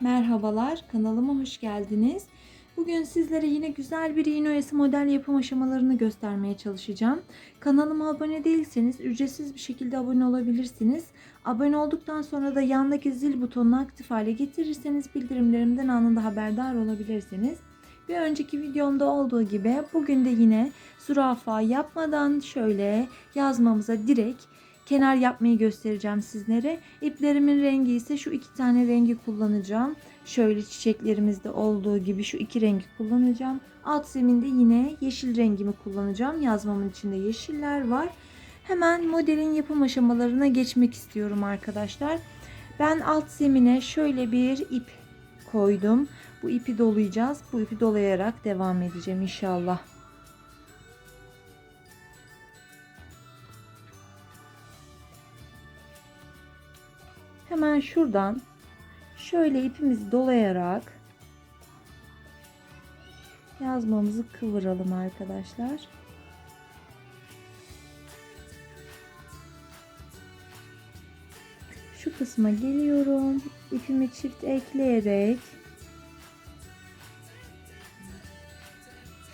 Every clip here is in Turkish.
Merhabalar, kanalıma hoş geldiniz. Bugün sizlere yine güzel bir iğne model yapım aşamalarını göstermeye çalışacağım. Kanalıma abone değilseniz ücretsiz bir şekilde abone olabilirsiniz. Abone olduktan sonra da yandaki zil butonunu aktif hale getirirseniz bildirimlerimden anında haberdar olabilirsiniz. Bir önceki videomda olduğu gibi bugün de yine zürafa yapmadan şöyle yazmamıza direkt kenar yapmayı göstereceğim sizlere. İplerimin rengi ise şu iki tane rengi kullanacağım. Şöyle çiçeklerimizde olduğu gibi şu iki rengi kullanacağım. Alt zeminde yine yeşil rengimi kullanacağım. Yazmamın içinde yeşiller var. Hemen modelin yapım aşamalarına geçmek istiyorum arkadaşlar. Ben alt zemine şöyle bir ip koydum. Bu ipi dolayacağız. Bu ipi dolayarak devam edeceğim inşallah. Hemen şuradan şöyle ipimizi dolayarak yazmamızı kıvıralım arkadaşlar. Şu kısma geliyorum. İpimi çift ekleyerek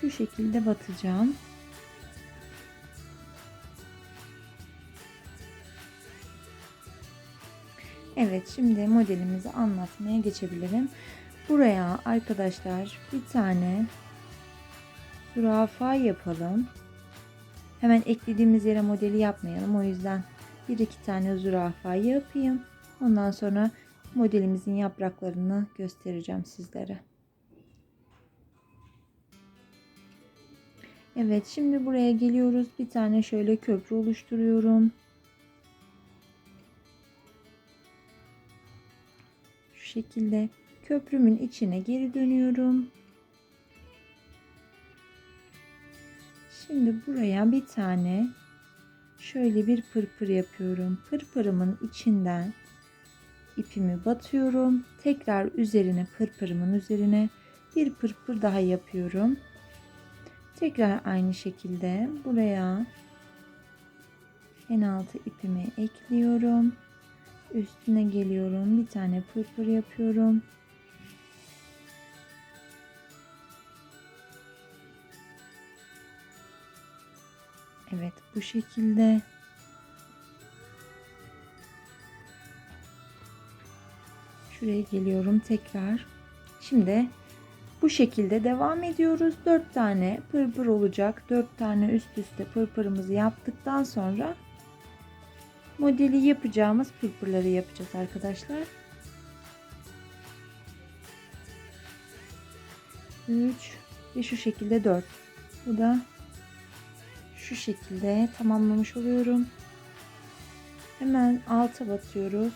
şu şekilde batacağım. Evet şimdi modelimizi anlatmaya geçebilirim. Buraya arkadaşlar bir tane zürafa yapalım. Hemen eklediğimiz yere modeli yapmayalım. O yüzden bir iki tane zürafa yapayım. Ondan sonra modelimizin yapraklarını göstereceğim sizlere. Evet şimdi buraya geliyoruz. Bir tane şöyle köprü oluşturuyorum. Şekilde köprümün içine geri dönüyorum. Şimdi buraya bir tane şöyle bir pırpır yapıyorum. Pırpırımın içinden ipimi batıyorum. Tekrar üzerine pırpırımın üzerine bir pırpır daha yapıyorum. Tekrar aynı şekilde buraya en altı ipimi ekliyorum. Üstüne geliyorum. Bir tane pırpır yapıyorum. Evet bu şekilde. Şuraya geliyorum tekrar. Şimdi bu şekilde devam ediyoruz. 4 tane pırpır olacak. 4 tane üst üste pırpırımızı yaptıktan sonra modeli yapacağımız pırpırları yapacağız arkadaşlar. 3 ve şu şekilde 4. Bu da şu şekilde tamamlamış oluyorum. Hemen alta batıyoruz.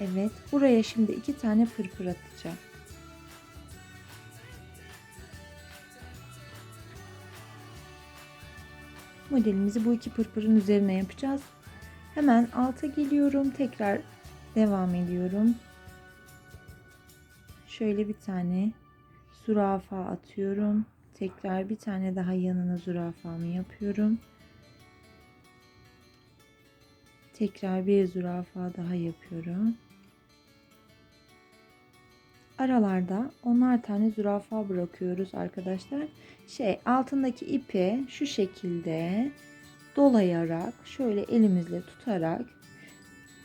Evet, buraya şimdi iki tane pırpır atacağım. Modelimizi bu iki pırpırın üzerine yapacağız. Hemen alta geliyorum. Tekrar devam ediyorum. Şöyle bir tane zürafa atıyorum. Tekrar bir tane daha yanına zürafamı yapıyorum. Tekrar bir zürafa daha yapıyorum. Aralarda onar tane zürafa bırakıyoruz arkadaşlar. Şey altındaki ipi şu şekilde dolayarak şöyle elimizle tutarak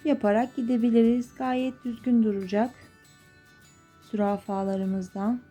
yaparak gidebiliriz. Gayet düzgün duracak zürafalarımızdan.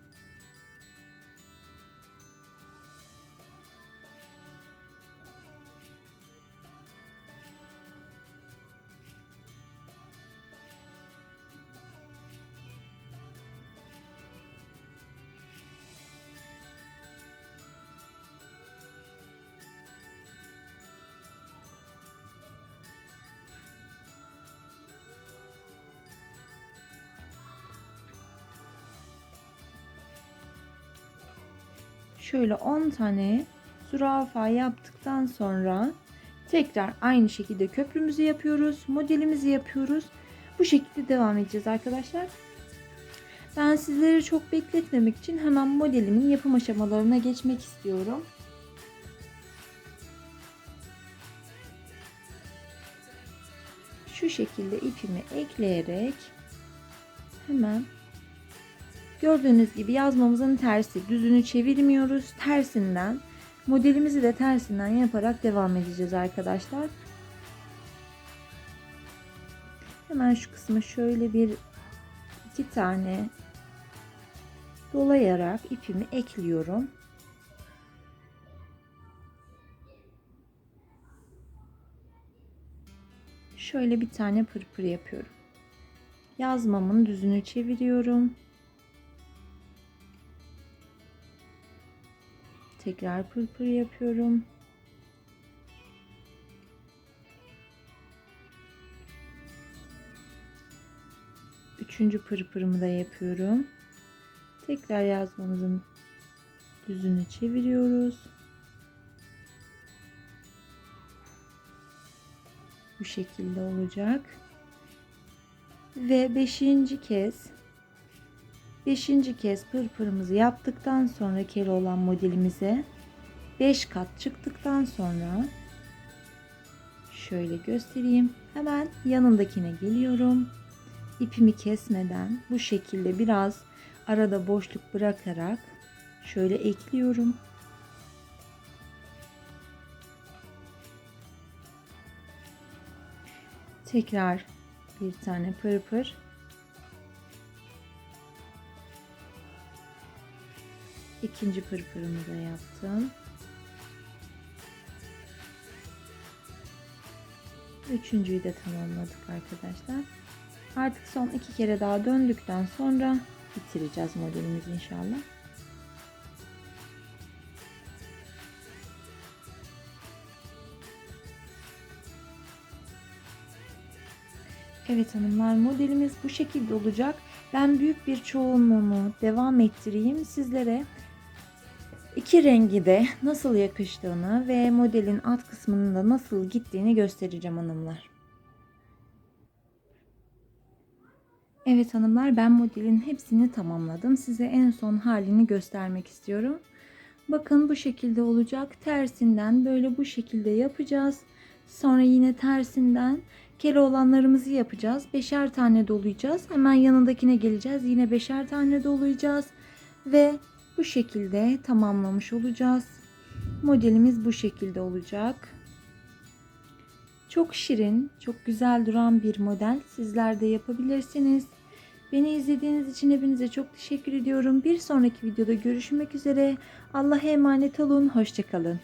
Şöyle 10 tane zürafa yaptıktan sonra tekrar aynı şekilde köprümüzü yapıyoruz. Modelimizi yapıyoruz. Bu şekilde devam edeceğiz arkadaşlar. Ben sizleri çok bekletmemek için hemen modelimin yapım aşamalarına geçmek istiyorum. şu şekilde ipimi ekleyerek hemen gördüğünüz gibi yazmamızın tersi düzünü çevirmiyoruz tersinden modelimizi de tersinden yaparak devam edeceğiz arkadaşlar hemen şu kısmı şöyle bir iki tane dolayarak ipimi ekliyorum şöyle bir tane pırpır yapıyorum. Yazmamın düzünü çeviriyorum. Tekrar pırpır yapıyorum. Üçüncü pırpırımı da yapıyorum. Tekrar yazmamızın düzünü çeviriyoruz. bu şekilde olacak. Ve beşinci kez beşinci kez pırpırımızı yaptıktan sonra kere olan modelimize 5 kat çıktıktan sonra şöyle göstereyim. Hemen yanındakine geliyorum. İpimi kesmeden bu şekilde biraz arada boşluk bırakarak şöyle ekliyorum. Tekrar bir tane pırpır. İkinci pırpırımı da yaptım. Üçüncüyü de tamamladık arkadaşlar. Artık son iki kere daha döndükten sonra bitireceğiz modelimizi inşallah. Evet hanımlar modelimiz bu şekilde olacak. Ben büyük bir çoğunluğunu devam ettireyim sizlere. İki rengi de nasıl yakıştığını ve modelin alt kısmının da nasıl gittiğini göstereceğim hanımlar. Evet hanımlar ben modelin hepsini tamamladım. Size en son halini göstermek istiyorum. Bakın bu şekilde olacak. Tersinden böyle bu şekilde yapacağız. Sonra yine tersinden kere olanlarımızı yapacağız. Beşer tane dolayacağız. Hemen yanındakine geleceğiz. Yine beşer tane dolayacağız. Ve bu şekilde tamamlamış olacağız. Modelimiz bu şekilde olacak. Çok şirin, çok güzel duran bir model. Sizler de yapabilirsiniz. Beni izlediğiniz için hepinize çok teşekkür ediyorum. Bir sonraki videoda görüşmek üzere. Allah'a emanet olun. Hoşçakalın.